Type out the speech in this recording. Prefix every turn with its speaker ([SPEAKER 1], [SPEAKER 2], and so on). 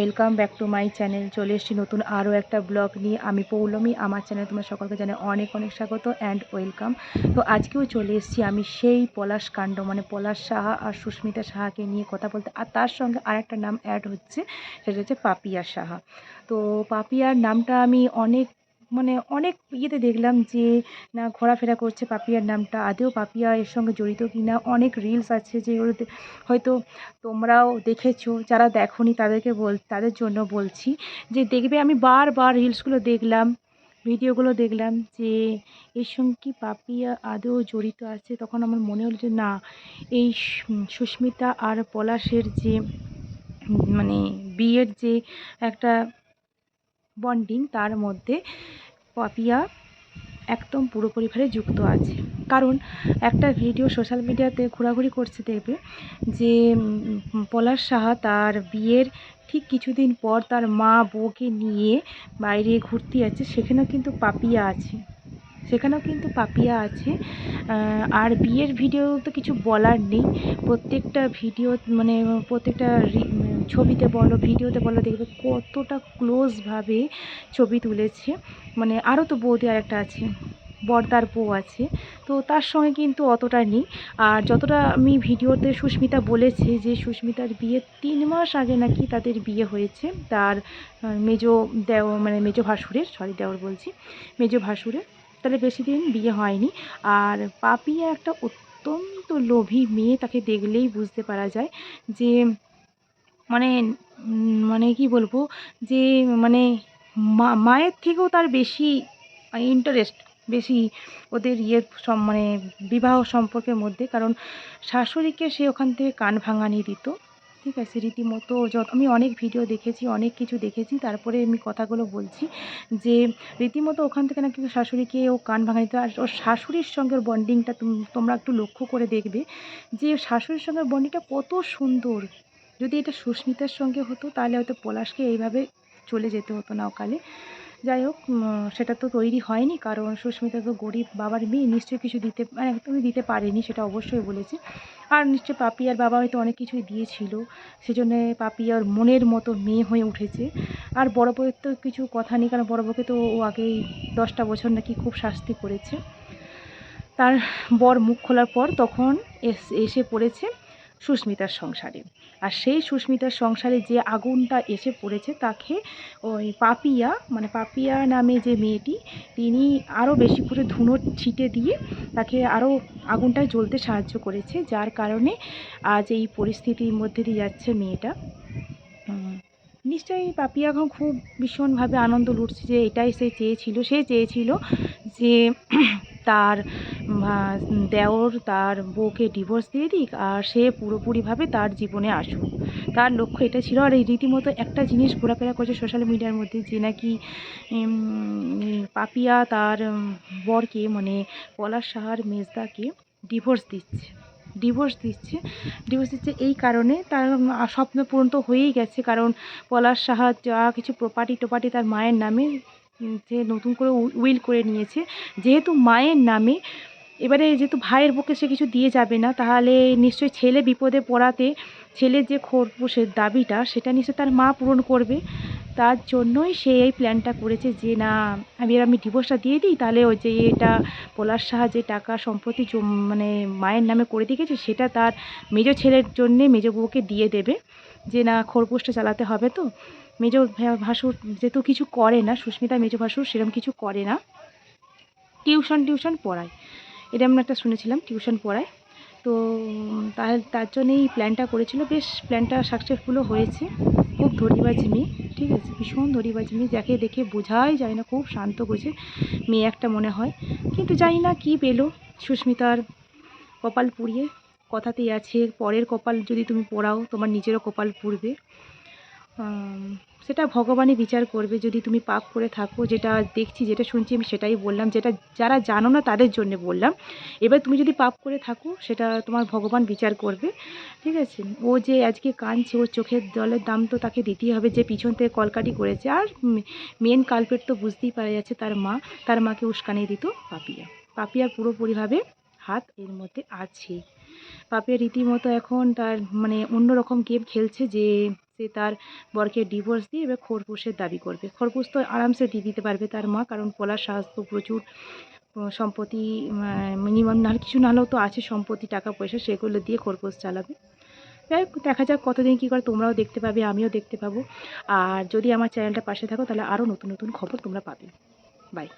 [SPEAKER 1] Welcome back to my channel চলে এসেছি নতুন আরও একটা ব্লগ নিয়ে। আমি পৌলমী, আমার চ্যানেল তোমার সকলকে জানে অনেক অনেক স্বাগত অ্যান্ড ওয়েলকাম তো আজকেও চলে এসেছি আমি সেই পলাশ কাণ্ড মানে পলাশ সাহা আর সুস্মিতা সাহাকে নিয়ে কথা বলতে। আর তার সঙ্গে আর একটা নাম অ্যাড হচ্ছে, সেটা হচ্ছে পাপিয়া সাহা। তো পাপিয়ার নামটা আমি অনেক মানে অনেক ইয়েতে দেখলাম যে, না, ঘোরাফেরা করছে পাপিয়ার নামটা। আদেও পাপিয়া এর সঙ্গে জড়িত কি না অনেক রিলস আছে যেগুলোতে হয়তো তোমরাও দেখেছ, যারা দেখোনি তাদেরকে বল, তাদের জন্য বলছি যে, দেখবে, আমি বারবার রিলসগুলো দেখলাম, ভিডিওগুলো দেখলাম যে, এর সঙ্গে কি পাপিয়া আদৌ জড়িত আছে? তখন আমার মনে হলো যে, না, এই সুস্মিতা আর পলাশের যে মানে বিয়ের যে একটা বন্ডিং তার মধ্যে পাপিয়া একদম পুরোপুরিভাবে যুক্ত আছে। কারণ একটা ভিডিও সোশ্যাল মিডিয়াতে ঘোরাঘুরি করছে দেখবে যে পলাশ সাহা তার বিয়ের ঠিক কিছুদিন পর তার মা বউকে নিয়ে বাইরে ঘুরতে যাচ্ছে, সেখানেও কিন্তু পাপিয়া আছে। সেখানেও কিন্তু পাপিয়া আছে। আর বিয়ের ভিডিও তো কিছু বলার নেই। প্রত্যেকটা ভিডিও মানে প্রত্যেকটা ছবিতে বলো ভিডিওতে বলো, দেখবে কতটা ক্লোজভাবে ছবি তুলেছে। মানে আরও তো বৌদি আর একটা আছে, বর্দার বউ আছে। তো তার সঙ্গে কিন্তু অতটা নেই। আর যতটা আমি ভিডিওতে সুস্মিতা বলেছে যে সুস্মিতার বিয়ে তিন মাস আগে নাকি তাদের বিয়ে হয়েছে, তার মেজো দেও মানে মেজো ভাসুরের সরি দেওর বলছি, মেজো ভাসুরের। তাহলে বেশি দিন বিয়ে হয়নি। আর পাপিয়া একটা অত্যন্ত লোভী মেয়ে, তাকে দেখলেই বুঝতে পারা যায় যে মানে মানে কি বলব, যে মানে মায়ের থেকেও তার বেশি ইন্টারেস্ট বেশি ওদের সম মানে বিবাহ সম্পর্কের মধ্যে। কারণ শাশুড়িকে সে ওখান থেকে কান ভাঙানি দিত। ঠিক আছে, রীতিমতো যত, আমি অনেক ভিডিও দেখেছি, অনেক কিছু দেখেছি, তারপরে আমি কথাগুলো বলছি যে রীতিমতো ওখান থেকে নাকি শাশুড়িকে ও কান ভাঙানি দিত আর ওর শাশুড়ির সঙ্গে বন্ডিংটা তোমরা একটু লক্ষ্য করে দেখবে যে শাশুড়ির সঙ্গে বন্ডিংটা কত সুন্দর। যদি এটা সুস্মিতার সঙ্গে হতো, তাহলে হয়তো পলাশকে এইভাবে চলে যেতে হতো না ওকালে। যাই হোক সেটা তো তৈরি হয়নি, কারণ সুস্মিতা তো গরিব বাবার মেয়ে, নিশ্চয়ই কিছু দিতে মানে একদমই দিতে পারেনি, সেটা অবশ্যই বলেছে। আর নিশ্চয়ই পাপিয়ার বাবা হয়তো অনেক কিছুই দিয়েছিল, সেজন্য পাপিয়ার মনের মতো মেয়ে হয়ে উঠেছে। আর বড় বউয়ের তো কিছু কথা নেই, কারণ বড় বউকে তো ও আগেই দশটা বছর নাকি খুব শাস্তি করেছে। তার বর মুখ খোলার পর তখন এসে পড়েছে। সুস্মিতার সংসারে। আর সেই সুস্মিতার সংসারে যে আগুনটা এসে পড়েছে, তাকে ওই পাপিয়া মানে পাপিয়া নামে যে মেয়েটি, তিনি আরও বেশি করে ধুনো ছিটে দিয়ে তাকে আরও আগুনটা জ্বলতে সাহায্য করেছে, যার কারণে আজ এই পরিস্থিতির মধ্যে দিয়ে যাচ্ছে মেয়েটা। নিশ্চয়ই পাপিয়া এখন খুব ভীষণভাবে আনন্দ লুটছে যে এটাই সে চেয়েছিল। সে চেয়েছিল যে তার দেওর তার বউকে ডিভোর্স দিয়ে দিক আর সে পুরোপুরিভাবে তার জীবনে আসুক। তার লক্ষ্য এটা ছিল আর এই রীতিমতো একটা জিনিস ঘোরাফেরা করছে সোশ্যাল মিডিয়ার মধ্যে যে নাকি পাপিয়া তার বরকে মানে পলাশ সাহার মেজদাকে ডিভোর্স দিচ্ছে। ডিভোর্স দিচ্ছে। ডিভোর্স দিচ্ছে এই কারণে তার স্বপ্ন পূরণ তো হয়েই গেছে কারণ পলাশ সাহা যা কিছু প্রপার্টি টোপার্টি তার মায়ের নামে যে নতুন করে উইল করে নিয়েছে। যেহেতু মায়ের নামে, এবারে যেহেতু ভাইয়ের পক্ষে সে কিছু দিয়ে যাবে না, তাহলে নিশ্চয়ই ছেলে বিপদে পড়াতে ছেলের যে খোরপোশের দাবিটা, সেটা নিশ্চয়ই তার মা পূরণ করবে। তার জন্যই সে এই প্ল্যানটা করেছে যে, না, আমি আমি ডিভোর্সটা দিয়ে দিই, তাহলে ওই যে এটা পলাশ সাহা যে টাকা, সম্পত্তি মানে মায়ের নামে করে দিয়ে গেছে সেটা তার মেজ ছেলের জন্যে মেজ বউকে দিয়ে দেবে। যে, না খোরপোশটা চালাতে হবে তো। মেজো ভাসুর যেহেতু কিছু করে না, সুস্মিতা মেজ ভাসুর সেরকম কিছু করে না। টিউশন টিউশন পড়ায়। এটা আমরা একটা শুনেছিলাম, টিউশন পড়ায়। তো, তার তার জন্যে এই প্ল্যানটা করেছিল। বেশ প্ল্যানটা সাকসেসফুলও হয়েছে। খুব ধরিবাজ মেয়ে, ঠিক আছে? ভীষণ ধরিবাজ মেয়ে। যাকে দেখে বোঝাই যায় না, খুব শান্ত গোছে মেয়ে একটা মনে হয়। কিন্তু জানি না কি পেল সুস্মিতার কপাল পুড়িয়ে। কথাতেই আছে, পরের কপাল যদি তুমি পোড়াও, তোমার নিজেরও কপাল পুড়বে। সেটা ভগবানই বিচার করবে। যদি তুমি পাপ করে থাকো, যেটা দেখছি, যেটা শুনছি, আমি সেটাই বললাম। যেটা যারা জানো না, তাদের জন্য বললাম। এবার তুমি যদি পাপ করে থাকো, সেটা তোমার ভগবান বিচার করবে। ঠিক আছে? ও যে আজকে কাঁদছে, ওর চোখের জলের দাম তো তাকে দিতেই হবে। যে পিছন থেকে কলকাটি করেছে, আর মেন কালপেট তো বুঝতেই পারা যাচ্ছে, তার মা। তার মাকে উস্কানি দিত পাপিয়া। পাপিয়ার পুরোপুরিভাবে হাত এর মধ্যে আছে। পাপিয়া রীতিমতো এখন তার মানে অন্যরকম গেম খেলছে যে সে তার বরকে ডিভোর্স দিয়ে এবার খোরপোশের দাবি করবে। খোরপোশ তো আরামসে দিয়ে দিতে পারবে তার মা, কারণ পলাশ সাহস তো প্রচুর সম্পত্তি মিনিমাম না কিছু না হলেও তো আছে সম্পত্তি, টাকা, পয়সা, সেগুলো দিয়ে খোরপোশ চালাবে। যাই দেখা যাক কতদিন কী করে তোমরাও দেখতে পাবে, আমিও দেখতে পাবো। আর যদি আমার চ্যানেলটা পাশে থাকো তাহলে আরও নতুন নতুন খবর তোমরা পাবে। বাই